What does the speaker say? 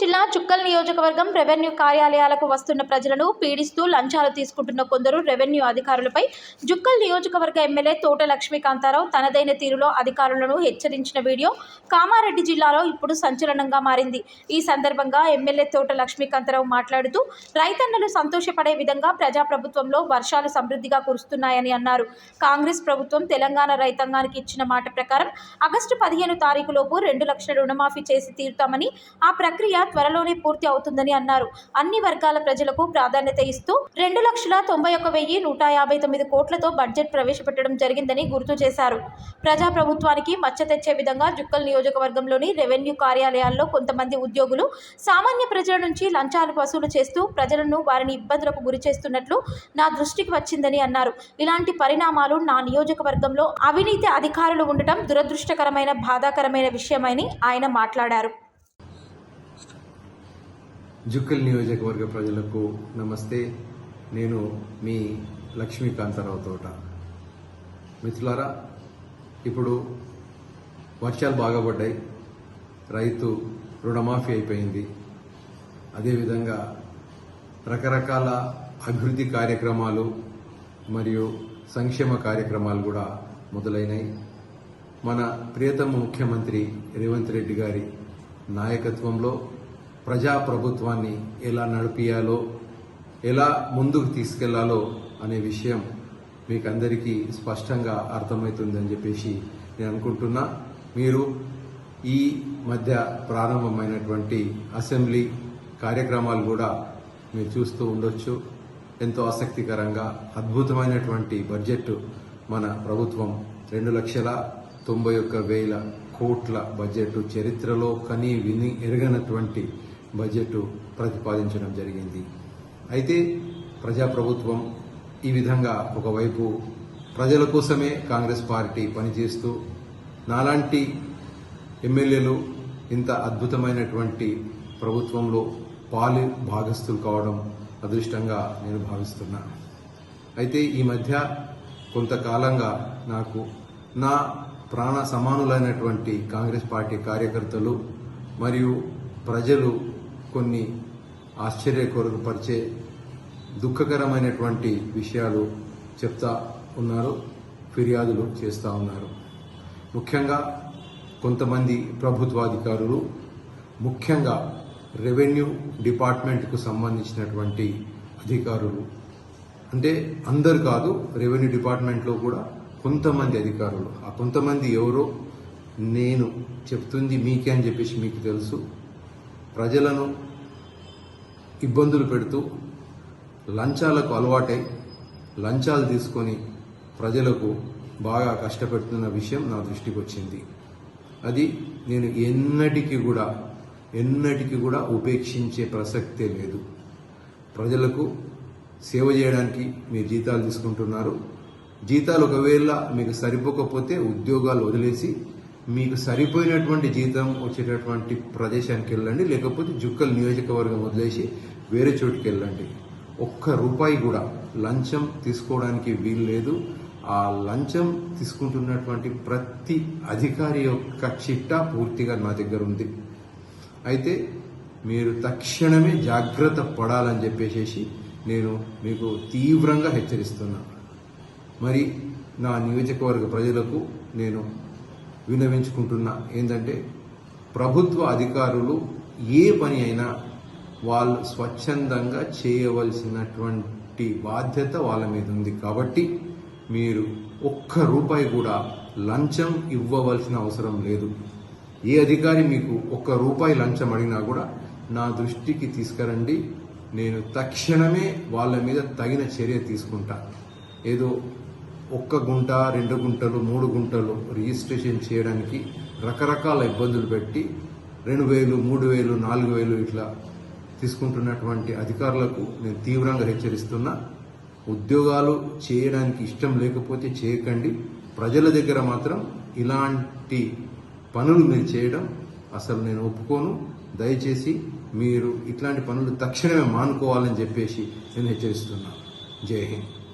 జిల్లా చుక్కల్ నియోజకవర్గం రెవెన్యూ కార్యాలయాలకు వస్తున్న ప్రజలను పీడిస్తూ లంచాలు తీసుకుంటున్న కొందరు రెవెన్యూ అధికారులపై జుక్కల్ నియోజకవర్గ ఎమ్మెల్యే తోట లక్ష్మీకాంతారావు తనదైన తీరులో అధికారులను హెచ్చరించిన వీడియో కామారెడ్డి జిల్లాలో ఇప్పుడు సంచలనంగా మారింది. ఈ సందర్భంగా ఎమ్మెల్యే తోట లక్ష్మీకాంతారావు మాట్లాడుతూ రైతన్నలు సంతోషపడే విధంగా ప్రజాప్రభుత్వంలో వర్షాలు సమృద్ధిగా కురుస్తున్నాయని అన్నారు. కాంగ్రెస్ ప్రభుత్వం తెలంగాణ రైతాంగానికి ఇచ్చిన మాట ప్రకారం ఆగస్టు పదిహేను తారీఖులోపు రెండు లక్షల రుణమాఫీ చేసి తీరుతామని ఆ ప్రక్రియ త్వరలోనే పూర్తి అవుతుందని అన్నారు. అన్ని వర్గాల ప్రజలకు ప్రాధాన్యత ఇస్తూ రెండు లక్షల తొంభై ఒక వెయ్యి నూట యాభై తొమ్మిది కోట్లతో బడ్జెట్ ప్రవేశపెట్టడం జరిగిందని గుర్తు చేశారు. ప్రజాప్రభుత్వానికి మచ్చ తెచ్చే విధంగా జుక్కల్ నియోజకవర్గంలోని రెవెన్యూ కార్యాలయాల్లో కొంతమంది ఉద్యోగులు సామాన్య ప్రజల నుంచి లంచాలు వసూలు చేస్తూ ప్రజలను వారిని ఇబ్బందులకు గురి చేస్తున్నట్లు నా దృష్టికి వచ్చిందని అన్నారు. ఇలాంటి పరిణామాలు నా నియోజకవర్గంలో అవినీతి అధికారులు ఉండటం దురదృష్టకరమైన బాధాకరమైన విషయమని ఆయన మాట్లాడారు. జుక్కల్ నియోజకవర్గ ప్రజలకు నమస్తే. నేను మీ లక్ష్మీకాంతారావు తోట. మిత్రులారా ఇప్పుడు వర్షాలు బాగా పడ్డాయి. రైతు రుణమాఫీ అయిపోయింది. అదేవిధంగా రకరకాల అభివృద్ధి కార్యక్రమాలు మరియు సంక్షేమ కార్యక్రమాలు కూడా మొదలైనాయి. మన ప్రియతమ ముఖ్యమంత్రి రేవంత్ రెడ్డి గారి నాయకత్వంలో ప్రజాప్రభుత్వాన్ని ఎలా నడిపియాలో ఎలా ముందుకు తీసుకెళ్ళాలో అనే విషయం మీకు అందరికీ స్పష్టంగా అర్థమవుతుందని చెప్పేసి నేను అనుకుంటున్నా. మీరు ఈ మధ్య ప్రారంభమైనటువంటి అసెంబ్లీ కార్యక్రమాలు కూడా మీరు చూస్తూ ఉండొచ్చు. ఎంతో ఆసక్తికరంగా అద్భుతమైనటువంటి బడ్జెట్ మన ప్రభుత్వం రెండు లక్షల తొంభై ఒక్క వేల కోట్ల బడ్జెట్ చరిత్రలో కనీ విని ఎరగనటువంటి బడ్జెట్ ప్రతిపాదించడం జరిగింది. అయితే ప్రజాప్రభుత్వం ఈ విధంగా ఒకవైపు ప్రజల కోసమే కాంగ్రెస్ పార్టీ పనిచేస్తూ నాలాంటి ఎమ్మెల్యేలు ఇంత అద్భుతమైనటువంటి ప్రభుత్వంలో పాలు భాగస్తులు కావడం అదృష్టంగా నేను భావిస్తున్నా. అయితే ఈ మధ్య కొంతకాలంగా నాకు నా ప్రాణ సమానులైనటువంటి కాంగ్రెస్ పార్టీ కార్యకర్తలు మరియు ప్రజలు కొన్ని ఆశ్చర్యకొరపరిచే దుఃఖకరమైనటువంటి విషయాలు చెప్తా ఉన్నారు ఫిర్యాదులు చేస్తూ ఉన్నారు. ముఖ్యంగా కొంతమంది ప్రభుత్వాధికారులు ముఖ్యంగా రెవెన్యూ డిపార్ట్మెంట్కు సంబంధించినటువంటి అధికారులు. అంటే అందరు కాదు రెవెన్యూ డిపార్ట్మెంట్లో కూడా కొంతమంది అధికారులు. ఆ కొంతమంది ఎవరో నేను చెప్తుంది మీకే అని చెప్పేసి మీకు తెలుసు. ప్రజలను ఇబ్బందులు పెడుతూ లంచాలకు అలవాటై లంచాలు తీసుకొని ప్రజలకు బాగా కష్టపెడుతున్న విషయం నా దృష్టికి వచ్చింది. అది నేను ఎన్నటికీ కూడా ఎన్నటికీ కూడా ఉపేక్షించే ప్రసక్తే లేదు. ప్రజలకు సేవ చేయడానికి మీరు జీతాలు తీసుకుంటున్నారు. జీతాలు ఒకవేళ మీకు సరిపోకపోతే ఉద్యోగాలు వదిలేసి మీకు సరిపోయినటువంటి జీతం వచ్చేటటువంటి ప్రదేశానికి వెళ్ళండి లేకపోతే జుక్కల్ నియోజకవర్గం వదిలేసి వేరే చోటుకి వెళ్ళండి. ఒక్క రూపాయి కూడా లంచం తీసుకోవడానికి వీలు లేదు ఆ లంచం తీసుకుంటున్నటువంటి ప్రతి అధికారి యొక్క చిట్టా పూర్తిగా నా దగ్గర ఉంది. అయితే మీరు తక్షణమే జాగ్రత్త పడాలని చెప్పేసి నేను మీకు తీవ్రంగా హెచ్చరిస్తున్నా. మరి నా నియోజకవర్గ ప్రజలకు నేను విన్నవించుకుంటున్నా. ఏంటంటే ప్రభుత్వ అధికారులు ఏ పని అయినా వాళ్ళు స్వచ్ఛందంగా చేయవలసినటువంటి బాధ్యత వాళ్ళ మీద ఉంది. కాబట్టి మీరు ఒక్క రూపాయి కూడా లంచం ఇవ్వవలసిన అవసరం లేదు. ఏ అధికారి మీకు ఒక్క రూపాయి లంచం అడిగినా కూడా నా దృష్టికి తీసుకురండి నేను తక్షణమే వాళ్ళ మీద తగిన చర్య తీసుకుంటా. ఏదో ఒక్క గుంట రెండు గుంటలు మూడు గుంటలు రిజిస్ట్రేషన్ చేయడానికి రకరకాల ఇబ్బందులు పెట్టి రెండు వేలు మూడు వేలు నాలుగు వేలు ఇట్లా తీసుకుంటున్నటువంటి అధికారులకు నేను తీవ్రంగా హెచ్చరిస్తున్నా. ఉద్యోగాలు చేయడానికి ఇష్టం లేకపోతే చేయకండి. ప్రజల దగ్గర మాత్రం ఇలాంటి పనులు మీరు చేయడం అసలు నేను ఒప్పుకోను. దయచేసి మీరు ఇట్లాంటి పనులు తక్షణమే మానుకోవాలని చెప్పేసి నేను హెచ్చరిస్తున్నాను జై హింద్.